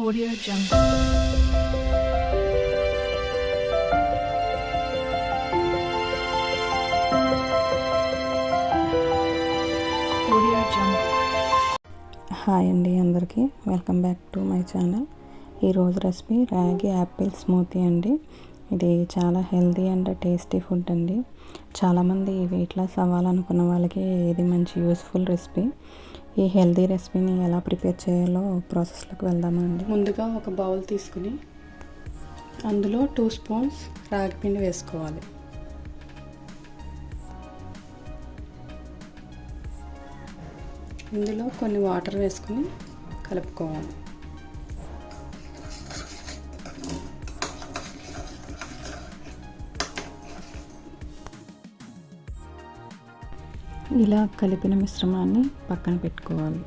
Audio Jungle. Audio Jungle. Hi అండి అందరికీ. Welcome back to my channel ఈరోజు recipe ragi apple smoothie అండి. ఇది చాలా హెల్తీ అండ్ టేస్టీ ఫుడ్ అండి. చాలామంది వెయిట్ లాస్ అవ్వాలనుకున్న వాళ్ళకి ఇది మంచి యూస్ఫుల్ రెసిపీ ఈ హెల్దీ రెసిపీని ఎలా ప్రిపేర్ చేయాలో ప్రాసెస్లోకి వెళ్దామండి. ముందుగా ఒక బౌల్ తీసుకుని అందులో టూ స్పూన్స్ రాగి పిండి వేసుకోవాలి. ఇందులో కొన్ని వాటర్ వేసుకుని కలుపుకోవాలి. ఇలా కలిపిన మిశ్రమాన్ని పక్కన పెట్టుకోవాలి.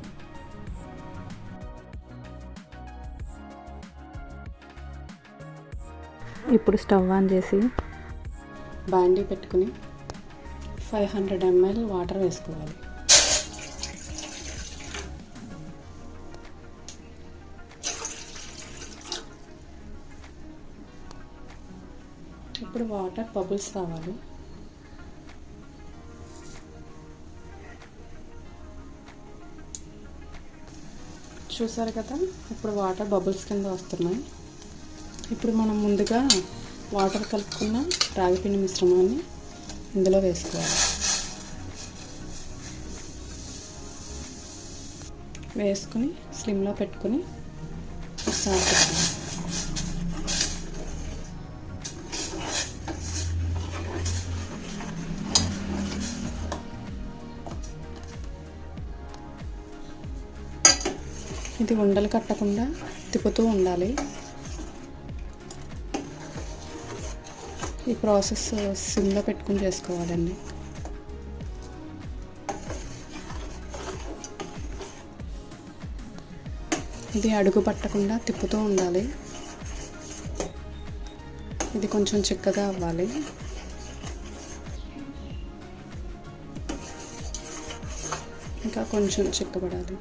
ఇప్పుడు స్టవ్ ఆన్ చేసి బాండీ పెట్టుకుని ఫైవ్ హండ్రెడ్ ఎంఎల్ వాటర్ వేసుకోవాలి. ఇప్పుడు వాటర్ బబుల్స్ రావాలి. చూసారు కదా? ఇప్పుడు వాటర్ బబుల్స్ కింద వస్తున్నాయి. ఇప్పుడు మనం ముందుగా వాటర్ కలుపుకున్న రాగిపిండి మిశ్రమాన్ని ఇందులో వేసుకోవాలి. వేసుకుని స్లిమ్లో పెట్టుకుని సాగుతుంది ఇది ఉండలు కట్టకుండా తిప్పుతూ ఉండాలి. ఈ ప్రాసెస్ సిమ్లో పెట్టుకుని చేసుకోవాలండి. ఇది అడుగు పట్టకుండా తిప్పుతూ ఉండాలి. ఇది కొంచెం చిక్కగా అవ్వాలి. ఇంకా కొంచెం చిక్కబడాలి.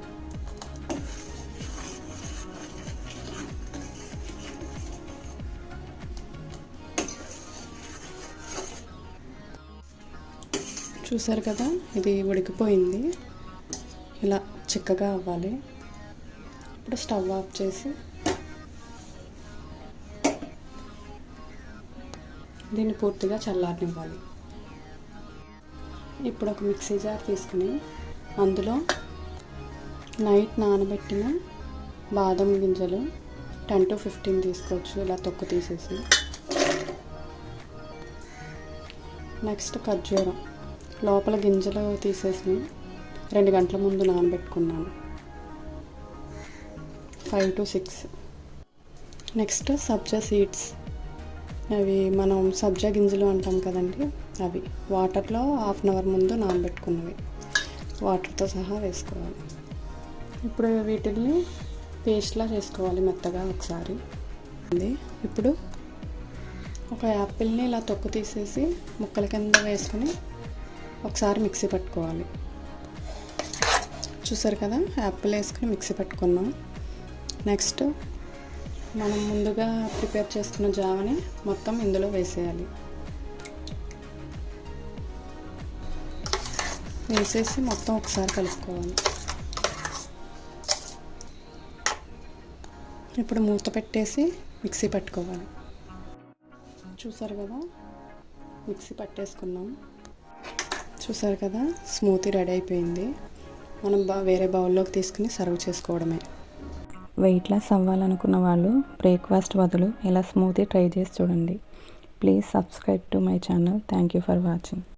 చూసారు కదా ఇది ఉడికిపోయింది. ఇలా చిక్కగా అవ్వాలి. ఇప్పుడు స్టవ్ ఆఫ్ చేసి దీన్ని పూర్తిగా చల్లారనివ్వాలి. ఇప్పుడు ఒక మిక్సీ జార్ తీసుకుని అందులో నైట్ నానబెట్టిన బాదం గింజలు టెన్ టు ఫిఫ్టీన్ తీసుకోవచ్చు. ఇలా తొక్కు తీసేసి. నెక్స్ట్ ఖర్జూరం. లోపల గింజలు తీసేసి రెండు గంటల ముందు నానబెట్టుకున్నాను. Five to six next sabja seeds అవి మనం సబ్జా గింజలు అంటాం కదండి అవి. వాటర్లో హాఫ్ అన్ అవర్ ముందు నానబెట్టుకున్నవి. వాటర్తో సహా వేసుకోవాలి. ఇప్పుడు వీటిని పేస్ట్లా చేసుకోవాలి మెత్తగా ఒకసారి. ఇప్పుడు ఒక యాపిల్ని ఇలా తొక్కు తీసేసి ముక్కల కింద వేసుకొని ఒకసారి మిక్సీ పట్టుకోవాలి. చూసారు కదా? యాపిల్ వేసుకుని మిక్సీ పట్టుకున్నాం. నెక్స్ట్ మనం ముందుగా ప్రిపేర్ చేసుకున్న జావని మొత్తం ఇందులో వేసేయాలి. వేసేసి మొత్తం ఒకసారి కలుపుకోవాలి. ఇప్పుడు మూత పెట్టేసి మిక్సీ పట్టుకోవాలి. చూసారు కదా? మిక్సీ పట్టేసుకున్నాం. చూసారు కదా? స్మూతీ రెడీ అయిపోయింది. మనం బా వేరే బౌల్లోకి తీసుకుని సర్వ్ చేసుకోవడమే. వెయిట్ లాస్ అవ్వాలనుకున్న వాళ్ళు బ్రేక్ఫాస్ట్ బదులు ఇలా స్మూతీ ట్రై చేసి చూడండి. Please subscribe to my channel. Thank you for watching.